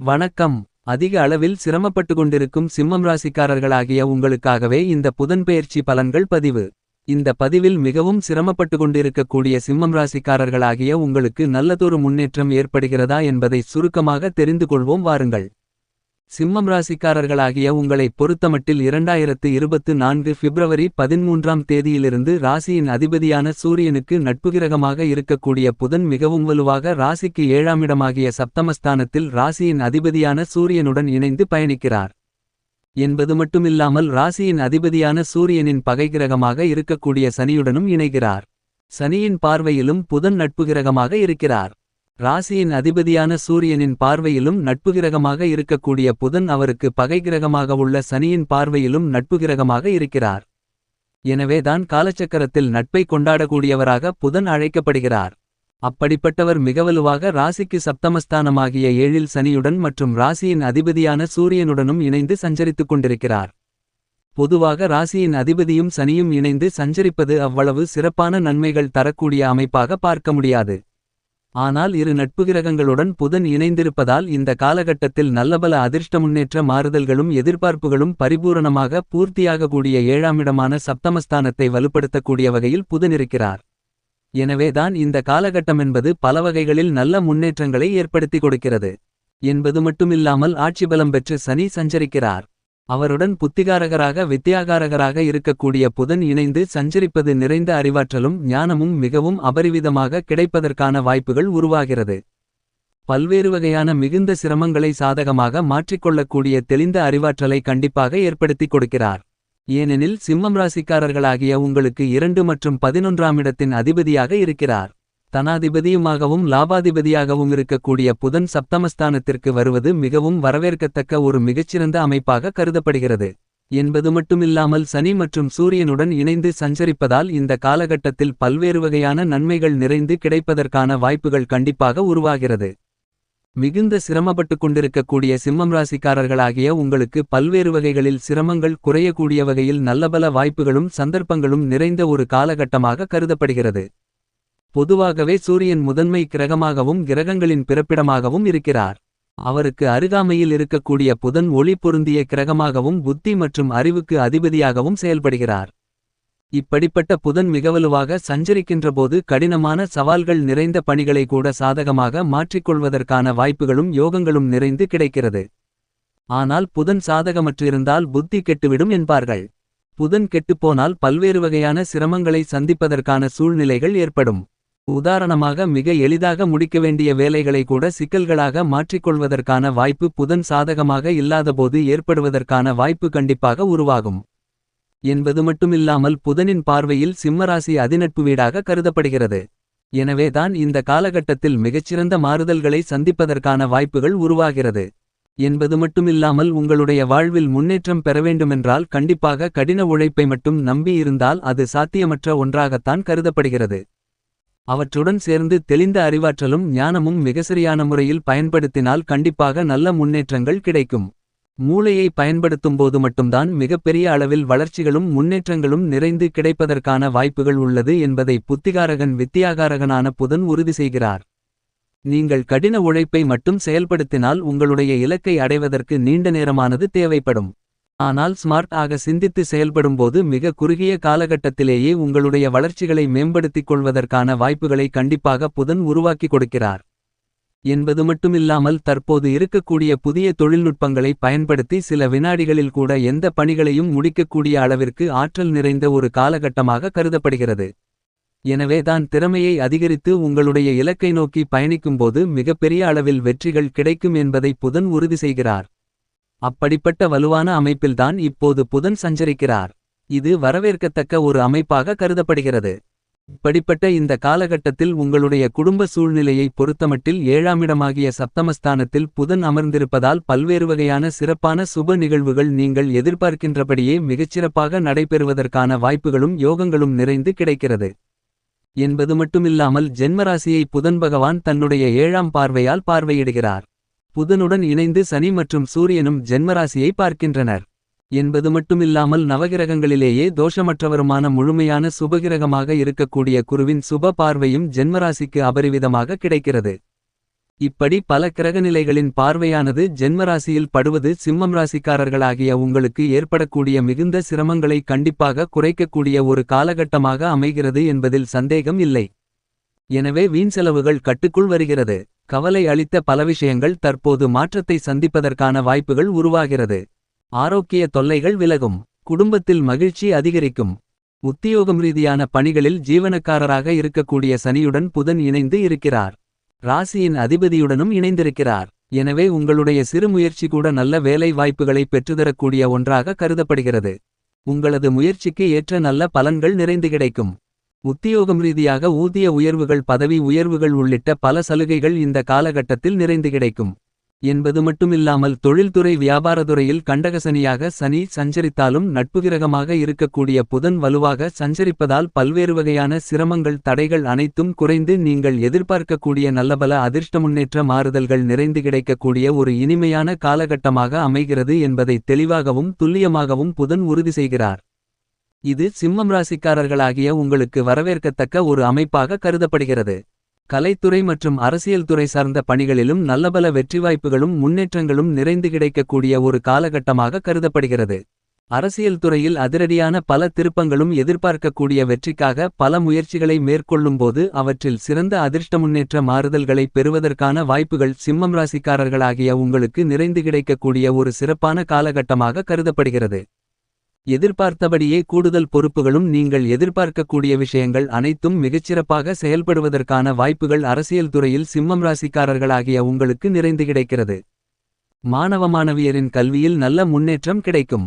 வணக்கம். அதிக அளவில் சிரமப்பட்டு கொண்டிருக்கும் சிம்மம் ராசிக்காரர்களாகிய உங்களுக்காகவே இந்த புதன்பெயர்ச்சி பலன்கள் பதிவு. இந்த பதிவில் மிகவும் சிரமப்பட்டு கொண்டிருக்கக்கூடிய சிம்மம் ராசிக்காரர்களாகிய உங்களுக்கு நல்லதொரு முன்னேற்றம் ஏற்படுகிறதா என்பதை சுருக்கமாக தெரிந்து கொள்வோம் வாருங்கள். சிம்மம் ராசிக்காரர்களாகிய உங்களைப் பொறுத்தமட்டில் இரண்டாயிரத்து இருபத்து நான்கு பிப்ரவரி பதிமூன்றாம் தேதியிலிருந்து ராசியின் அதிபதியான சூரியனுக்கு நட்புகிரகமாக இருக்கக்கூடிய புதன் மிகவும் வலுவாக ராசிக்கு ஏழாமிடமாகிய சப்தமஸ்தானத்தில் ராசியின் அதிபதியான சூரியனுடன் இணைந்து பயணிக்கிறார். என்பது மட்டுமில்லாமல் ராசியின் அதிபதியான சூரியனின் பகைகிரகமாக இருக்கக்கூடிய சனியுடனும் இணைகிறார். சனியின் பார்வையிலும் புதன் நட்புகிரகமாக இருக்கிறார். ராசியின் அதிபதியான சூரியனின் பார்வையிலும் நட்புகிரகமாக இருக்கக்கூடிய புதன் அவருக்கு பகைகிரகமாக உள்ள சனியின் பார்வையிலும் நட்புகிரகமாக இருக்கிறார். எனவேதான் காலச்சக்கரத்தில் நட்பை கொண்டாடக்கூடியவராக புதன் அழைக்கப்படுகிறார். அப்படிப்பட்டவர் மிகவலுவாக ராசிக்கு சப்தமஸ்தானமாகிய ஏழில் சனியுடன் மற்றும் ராசியின் அதிபதியான சூரியனுடனும் இணைந்து சஞ்சரித்துக் கொண்டிருக்கிறார். பொதுவாக ராசியின் அதிபதியும் சனியும் இணைந்து சஞ்சரிப்பது அவ்வளவு சிறப்பான நன்மைகள் தரக்கூடிய அமைப்பாக பார்க்க முடியாது. ஆனால் இரு நட்புகிரகங்களுடன் புதன் இணைந்திருப்பதால் இந்த காலகட்டத்தில் நல்லபல அதிர்ஷ்ட முன்னேற்ற மாறுதல்களும் எதிர்பார்ப்புகளும் பரிபூரணமாக பூர்த்தியாகக்கூடிய ஏழாமிடமான சப்தமஸ்தானத்தை வலுப்படுத்தக்கூடிய வகையில் புதனிருக்கிறார் எனவேதான் இந்த காலகட்டமென்பது பல வகைகளில் நல்ல முன்னேற்றங்களை ஏற்படுத்தி கொடுக்கிறது. என்பது மட்டுமில்லாமல் ஆட்சி பலம் பெற்று சனி சஞ்சரிக்கிறார். அவருடன் புத்திகாரகராக வித்தியாகாரகராக இருக்கக்கூடிய புதன் இணைந்து சஞ்சரிப்பது நிறைந்த அறிவாற்றலும் ஞானமும் மிகவும் அபரிவிதமாக கிடைப்பதற்கான வாய்ப்புகள் உருவாகிறது. பல்வேறு வகையான மிகுந்த சிரமங்களை சாதகமாக மாற்றிக்கொள்ளக்கூடிய தெளிந்த அறிவாற்றலை கண்டிப்பாக ஏற்படுத்திக் கொடுக்கிறார். ஏனெனில் சிம்மம் ராசிக்காரர்களாகிய உங்களுக்கு இரண்டு மற்றும் பதினொன்றாம் இடத்தின் அதிபதியாக இருக்கிறார். தனாதிபதியுமாகவும் லாபாதிபதியாகவும் இருக்கக்கூடிய புதன் சப்தமஸ்தானத்திற்கு வருவது மிகவும் வரவேற்கத்தக்க ஒரு மிகச்சிறந்த அமைப்பாக கருதப்படுகிறது. என்பது மட்டுமில்லாமல் சனி மற்றும் சூரியனுடன் இணைந்து சஞ்சரிப்பதால் இந்த காலகட்டத்தில் பல்வேறு வகையான நன்மைகள் நிறைந்து கிடைப்பதற்கான வாய்ப்புகள் கண்டிப்பாக உருவாகிறது. மிகுந்த சிரமப்பட்டுக் கொண்டிருக்கக்கூடிய சிம்மம் ராசிக்காரர்களாகிய உங்களுக்கு பல்வேறு வகைகளில் சிரமங்கள் குறையக்கூடிய வகையில் நல்லபல வாய்ப்புகளும் சந்தர்ப்பங்களும் நிறைந்த ஒரு காலகட்டமாக கருதப்படுகிறது. பொதுவாகவே சூரியன் முதன்மை கிரகமாகவும் கிரகங்களின் பிறப்பிடமாகவும் இருக்கிறார். அவருக்கு அருகாமையில் இருக்கக்கூடிய புதன் ஒளி பொருந்திய கிரகமாகவும் புத்தி மற்றும் அறிவுக்கு அதிபதியாகவும் செயல்படுகிறார். இப்படிப்பட்ட புதன் மிகவலுவாக சஞ்சரிக்கின்றபோது கடினமான சவால்கள் நிறைந்த பணிகளை கூட சாதகமாக மாற்றிக்கொள்வதற்கான வாய்ப்புகளும் யோகங்களும் நிறைந்து கிடைக்கிறது. ஆனால் புதன் சாதகமற்றிருந்தால் புத்தி கெட்டுவிடும் என்பார்கள். புதன் கெட்டுப்போனால் பல்வேறு வகையான சிரமங்களை சந்திப்பதற்கான சூழ்நிலைகள் ஏற்படும். உதாரணமாக மிக எளிதாக முடிக்க வேண்டிய வேலைகளை கூட சிக்கல்களாக மாற்றிக்கொள்வதற்கான வாய்ப்பு புதன் சாதகமாக இல்லாதபோது ஏற்படுவதற்கான வாய்ப்பு கண்டிப்பாக உருவாகும். என்பது மட்டுமில்லாமல் புதனின் பார்வையில் சிம்மராசி அதிநட்பு வீடாக கருதப்படுகிறது. எனவேதான் இந்த காலகட்டத்தில் மிகச்சிறந்த மாறுதல்களை சந்திப்பதற்கான வாய்ப்புகள் உருவாகிறது. என்பது மட்டுமில்லாமல் உங்களுடைய வாழ்வில் முன்னேற்றம் பெற வேண்டுமென்றால் கண்டிப்பாக கடின உழைப்பை மட்டும் நம்பி இருந்தால் அது சாத்தியமற்ற ஒன்றாகத்தான் கருதப்படுகிறது. அவற்றுடன் சேர்ந்து தெளிந்த அறிவாற்றலும் ஞானமும் மிகசரியான முறையில் பயன்படுத்தினால் கண்டிப்பாக நல்ல முன்னேற்றங்கள் கிடைக்கும். மூளையை பயன்படுத்தும்போது மட்டும்தான் மிகப்பெரிய அளவில் வளர்ச்சிகளும் முன்னேற்றங்களும் நிறைந்து கிடைப்பதற்கான வாய்ப்புகள் உள்ளது என்பதை புத்திகாரகன் வித்தியாகாரகனான புதன் உறுதி செய்கிறார். நீங்கள் கடின உழைப்பை மட்டும் செயல்படுத்தினால் உங்களுடைய இலக்கை அடைவதற்கு நீண்ட நேரமானது தேவைப்படும். ஆனால் ஸ்மார்ட் ஆக சிந்தித்து செயல்படும்போது மிக குறுகிய காலகட்டத்திலேயே உங்களுடைய வளர்ச்சிகளை மேம்படுத்திக் கொள்வதற்கான வாய்ப்புகளை கண்டிப்பாக புதன் உருவாக்கி கொடுக்கிறார். என்பது மட்டுமில்லாமல் தற்போது இருக்கக்கூடிய புதிய தொழில்நுட்பங்களை பயன்படுத்தி சில வினாடிகளில் கூட எந்த பணிகளையும் முடிக்கக்கூடிய அளவிற்கு ஆற்றல் நிறைந்த ஒரு காலகட்டமாக கருதப்படுகிறது. எனவே தான் திறமையை அதிகரித்து உங்களுடைய இலக்கை நோக்கி பயணிக்கும்போது மிகப்பெரிய அளவில் வெற்றிகள் கிடைக்கும் என்பதை புதன் உறுதி செய்கிறார். அப்படிப்பட்ட வலுவான அமைப்பில்தான் இப்போது புதன் சஞ்சரிக்கிறார். இது வரவேற்கத்தக்க ஒரு அமைப்பாக கருதப்படுகிறது. இப்படிப்பட்ட இந்த காலகட்டத்தில் உங்களுடைய குடும்ப சூழ்நிலையை பொறுத்தமட்டில் ஏழாமிடமாகிய சப்தமஸ்தானத்தில் புதன் அமர்ந்திருப்பதால் பல்வேறு வகையான சிறப்பான சுப நிகழ்வுகள் நீங்கள் எதிர்பார்க்கின்றபடியே மிகச்சிறப்பாக நடைபெறுவதற்கான வாய்ப்புகளும் யோகங்களும் நிறைந்து கிடைக்கிறது. என்பது மட்டுமில்லாமல் ஜென்மராசியை புதன் பகவான் தன்னுடைய ஏழாம் பார்வையால் பார்வையிடுகிறார். புதனுடன் இணைந்து சனி மற்றும் சூரியனும் ஜென்மராசியை பார்க்கின்றனர். என்பது மட்டுமில்லாமல் நவகிரகங்களிலேயே தோஷமற்றவருமான முழுமையான சுபகிரகமாக இருக்கக்கூடிய குருவின் சுப பார்வையும் ஜென்மராசிக்கு அபரிவிதமாக கிடைக்கிறது. இப்படி பல கிரகநிலைகளின் பார்வையானது ஜென்மராசியில் படுவது சிம்மம் ராசிக்காரர்களாகிய உங்களுக்கு ஏற்படக்கூடிய மிகுந்த சிரமங்களை கண்டிப்பாக குறைக்கக்கூடிய ஒரு காலகட்டமாக அமைகிறது என்பதில் சந்தேகம் இல்லை. எனவே வீண் செலவுகள் கட்டுக்குள் வருகிறது. கவலை அளித்த பல விஷயங்கள் தற்போது மாற்றத்தை சந்திப்பதற்கான வாய்ப்புகள் உருவாகிறது. ஆரோக்கிய தொல்லைகள் விலகும். குடும்பத்தில் மகிழ்ச்சி அதிகரிக்கும். உத்தியோகம் ரீதியான பணிகளில் ஜீவனக்காரராக இருக்கக்கூடிய சனியுடன் புதன் இணைந்து இருக்கிறார். ராசியின் அதிபதியுடனும் இணைந்திருக்கிறார். எனவே உங்களுடைய சிறு முயற்சி கூட நல்ல வேலை வாய்ப்புகளை பெற்றுதரக்கூடிய ஒன்றாக கருதப்படுகிறது. உங்களது முயற்சிக்கு ஏற்ற நல்ல பலன்கள் நிறைந்து கிடைக்கும். உத்தியோகம் ரீதியாக ஊதிய உயர்வுகள் பதவி உயர்வுகள் உள்ளிட்ட பல சலுகைகள் இந்த காலகட்டத்தில் நிறைந்து கிடைக்கும். என்பது மட்டுமில்லாமல் தொழில்துறை வியாபாரத்துறையில் கண்டகசனியாக சனி சஞ்சரித்தாலும் நட்புகிரகமாக இருக்கக்கூடிய புதன் வலுவாக சஞ்சரிப்பதால் பல்வேறு வகையான சிரமங்கள் தடைகள் அனைத்தும் குறைந்து நீங்கள் எதிர்பார்க்கக்கூடிய நல்லபல அதிர்ஷ்ட முன்னேற்ற மாறுதல்கள் நிறைந்து கிடைக்கக்கூடிய ஒரு இனிமையான காலகட்டமாக அமைகிறது என்பதை தெளிவாகவும் துல்லியமாகவும் புதன் உறுதி செய்கிறார். இது சிம்மம் ராசிக்காரர்களாகிய உங்களுக்கு வரவேற்கத்தக்க ஒரு அமைப்பாக கருதப்படுகிறது. கலைத்துறை மற்றும் அரசியல் துறை சார்ந்த பணிகளிலும் நல்லபல வெற்றி வாய்ப்புகளும் முன்னேற்றங்களும் நிறைந்து கிடைக்கக்கூடிய ஒரு காலகட்டமாக கருதப்படுகிறது. அரசியல் துறையில் அதிரடியான பல திருப்பங்களும் எதிர்பார்க்கக்கூடிய வெற்றிக்காக பல முயற்சிகளை மேற்கொள்ளும்போது அவற்றில் சிறந்த அதிர்ஷ்ட முன்னேற்ற மாறுதல்களை பெறுவதற்கான வாய்ப்புகள் சிம்மம் ராசிக்காரர்களாகிய உங்களுக்கு நிறைந்து கிடைக்கக்கூடிய ஒரு சிறப்பான காலகட்டமாக கருதப்படுகிறது. எதிர்பார்த்தபடியே கூடுதல் பொறுப்புகளும் நீங்கள் எதிர்பார்க்கக்கூடிய விஷயங்கள் அனைத்தும் மிகச்சிறப்பாக செயல்படுவதற்கான வாய்ப்புகள் அரசியல் துறையில் சிம்மம் ராசிக்காரர்களாகிய உங்களுக்கு நிறைந்து கிடைக்கிறது. மாணவ மாணவியரின் கல்வியில் நல்ல முன்னேற்றம் கிடைக்கும்.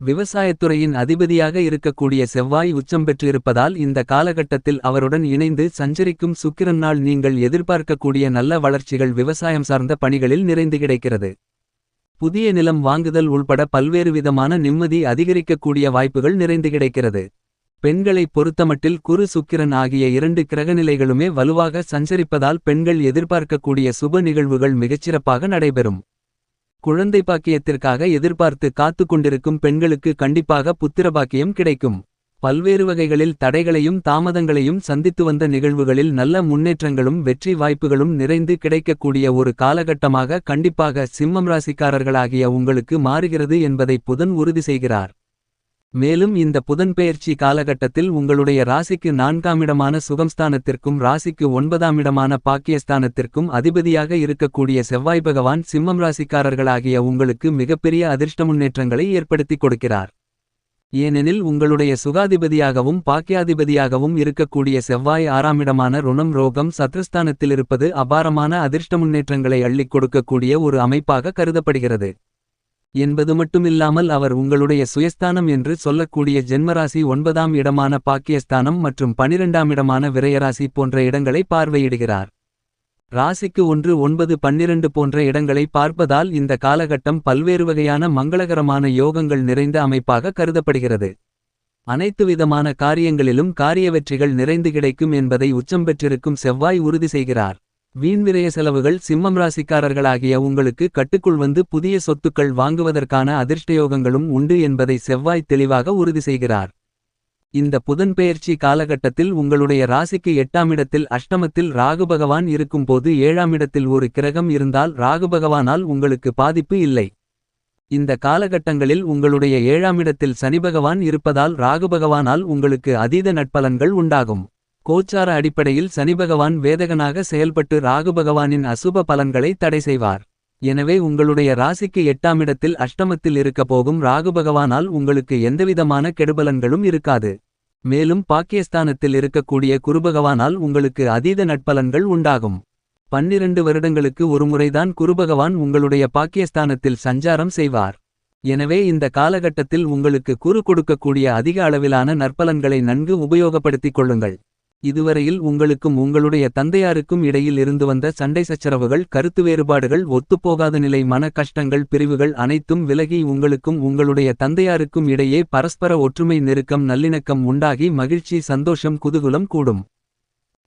விவசாயத்துறையின் அதிபதியாக இருக்கக்கூடிய செவ்வாய் உச்சம் பெற்றிருப்பதால் இந்த காலகட்டத்தில் அவருடன் இணைந்து சஞ்சரிக்கும் சுக்கிரன் நாள் நீங்கள் எதிர்பார்க்கக்கூடிய நல்ல வளர்ச்சிகள் விவசாயம் சார்ந்த பணிகளில் நிறைந்து கிடைக்கிறது. புதிய நிலம் வாங்குதல் உள்பட பல்வேறு விதமான நிம்மதி அதிகரிக்கக்கூடிய வாய்ப்புகள் நிறைந்து கிடைக்கிறது. பெண்களை பொறுத்தமட்டில் குரு சுக்கிரன் ஆகிய இரண்டு கிரகநிலைகளுமே வலுவாக சஞ்சரிப்பதால் பெண்கள் எதிர்பார்க்கக்கூடிய சுப நிகழ்வுகள் மிகச்சிறப்பாக நடைபெறும். குழந்தை பாக்கியத்திற்காக எதிர்பார்த்து காத்து கொண்டிருக்கும் பெண்களுக்கு கண்டிப்பாக புத்திரபாக்கியம் கிடைக்கும். பல்வேறு வகைகளில் தடைகளையும் தாமதங்களையும் சந்தித்து வந்த நிகழ்வுகளில் நல்ல முன்னேற்றங்களும் வெற்றி வாய்ப்புகளும் நிறைந்து கிடைக்கக்கூடிய ஒரு காலகட்டமாக கண்டிப்பாக சிம்மம் ராசிக்காரர்களாகிய உங்களுக்கு மாறுகிறது என்பதை புதன் உறுதி செய்கிறார். மேலும் இந்த புதன் பெயர்ச்சி காலகட்டத்தில் உங்களுடைய ராசிக்கு நான்காமிடமான சுகம்ஸ்தானத்திற்கும் ராசிக்கு ஒன்பதாமிடமான பாக்கியஸ்தானத்திற்கும் அதிபதியாக இருக்கக்கூடிய செவ்வாய் பகவான் சிம்மம் ராசிக்காரர்களாகிய உங்களுக்கு மிகப்பெரிய அதிர்ஷ்ட முன்னேற்றங்களை ஏற்படுத்திக் கொடுக்கிறார். ஏனெனில் உங்களுடைய சுகாதிபதியாகவும் பாக்கியாதிபதியாகவும் இருக்கக்கூடிய செவ்வாய் ஆறாமிடமான ருணம் ரோகம் சத்ருஸ்தானத்திலிருப்பது அபாரமான அதிர்ஷ்ட முன்னேற்றங்களை அள்ளிக் கொடுக்கக்கூடிய ஒரு அமைப்பாக கருதப்படுகிறது. என்பது மட்டுமில்லாமல் அவர் உங்களுடைய சுயஸ்தானம் என்று சொல்லக்கூடிய ஜென்மராசி ஒன்பதாம் இடமான பாக்கியஸ்தானம் மற்றும் பனிரெண்டாம் இடமான விரயராசி போன்ற இடங்களை பார்வையிடுகிறார். ராசிக்கு ஒன்று ஒன்பது பன்னிரண்டு போன்ற இடங்களை பார்ப்பதால் இந்த காலகட்டம் பல்வேறு வகையான மங்களகரமான யோகங்கள் நிறைந்த அமைப்பாக கருதப்படுகிறது. அனைத்து விதமான காரியங்களிலும் காரிய வெற்றிகள் நிறைந்து கிடைக்கும் என்பதை உச்சம் பெற்றிருக்கும் செவ்வாய் உறுதி செய்கிறார். வீண்விரய செலவுகள் சிம்மம் ராசிக்காரர்களாகிய உங்களுக்கு கட்டுக்குள் வந்து புதிய சொத்துக்கள் வாங்குவதற்கான அதிர்ஷ்டயோகங்களும் உண்டு என்பதை செவ்வாய் தெளிவாக உறுதி செய்கிறார். இந்த புதன்பெயர்ச்சி காலகட்டத்தில் உங்களுடைய ராசிக்கு எட்டாமிடத்தில் அஷ்டமத்தில் ராகு பகவான் இருக்கும்போது ஏழாமிடத்தில் ஒரு கிரகம் இருந்தால் ராகு பகவானால் உங்களுக்கு பாதிப்பு இல்லை. இந்த காலகட்டங்களில் உங்களுடைய ஏழாமிடத்தில் சனிபகவான் இருப்பதால் ராகு பகவானால் உங்களுக்கு அதீத நட்பலன்கள் உண்டாகும். கோச்சார அடிப்படையில் சனிபகவான் வேதகனாக செயல்பட்டு ராகு பகவானின் அசுப பலன்களை தடை செய்வார். எனவே உங்களுடைய ராசிக்கு எட்டாம் இடத்தில் அஷ்டமத்தில் இருக்க போகும் ராகு பகவானால் உங்களுக்கு எந்தவிதமான கெடுபலன்களும் இருக்காது. மேலும் பாக்கியஸ்தானத்தில் இருக்கக்கூடிய குருபகவானால் உங்களுக்கு அதீத நட்பலன்கள் உண்டாகும். பன்னிரண்டு வருடங்களுக்கு ஒருமுறைதான் குருபகவான் உங்களுடைய பாக்கியஸ்தானத்தில் சஞ்சாரம் செய்வார். எனவே இந்த காலகட்டத்தில் உங்களுக்கு குறு கொடுக்கக்கூடிய அதிக அளவிலான நற்பலன்களை நன்கு உபயோகப்படுத்திக் கொள்ளுங்கள். இதுவரையில் உங்களுக்கும் உங்களுடைய தந்தையாருக்கும் இடையில் இருந்து வந்த சண்டை சச்சரவுகள் கருத்து வேறுபாடுகள் ஒத்துப்போகாத நிலை மன கஷ்டங்கள் பிரிவுகள் அனைத்தும் விலகி உங்களுக்கும் உங்களுடைய தந்தையாருக்கும் இடையே பரஸ்பர ஒற்றுமை நெருக்கம் நல்லிணக்கம் உண்டாகி மகிழ்ச்சி சந்தோஷம் குதூகுலம் கூடும்.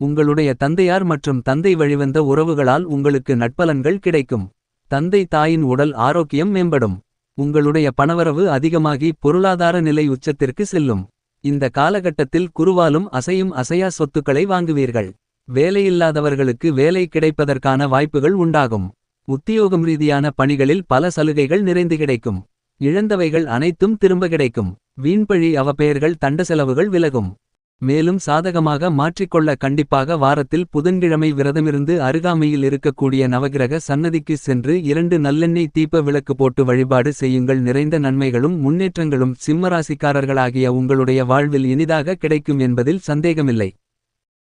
உங்களுடைய தந்தையார் மற்றும் தந்தை வழிவந்த உறவுகளால் உங்களுக்கு நட்பலன்கள் கிடைக்கும். தந்தை தாயின் உடல் ஆரோக்கியம் மேம்படும். உங்களுடைய பணவரவு அதிகமாகி பொருளாதார நிலை உச்சத்திற்கு செல்லும். இந்த காலகட்டத்தில் குருவாலும் அசையும் அசையா சொத்துக்களை வாங்குவீர்கள். வேலையில்லாதவர்களுக்கு வேலை கிடைப்பதற்கான வாய்ப்புகள் உண்டாகும். உத்தியோகம் ரீதியான பணிகளில் பல சலுகைகள் நிறைந்து கிடைக்கும். இழந்தவைகள் அனைத்தும் திரும்ப கிடைக்கும். வீண்பழி அவப்பெயர்கள் தண்ட செலவுகள் விலகும். மேலும் சாதகமாக மாற்றிக்கொள்ள கண்டிப்பாக வாரத்தில் புதன்கிழமை விரதமிருந்து அருகாமையில் இருக்கக்கூடிய நவகிரக சன்னதிக்கு சென்று இரண்டு நல்லெண்ணெய் தீப விளக்கு போட்டு வழிபாடு செய்யுங்கள். நிறைந்த நன்மைகளும் முன்னேற்றங்களும் சிம்மராசிக்காரர்களாகிய உங்களுடைய வாழ்வில் இனிதாக கிடைக்கும் என்பதில் சந்தேகமில்லை.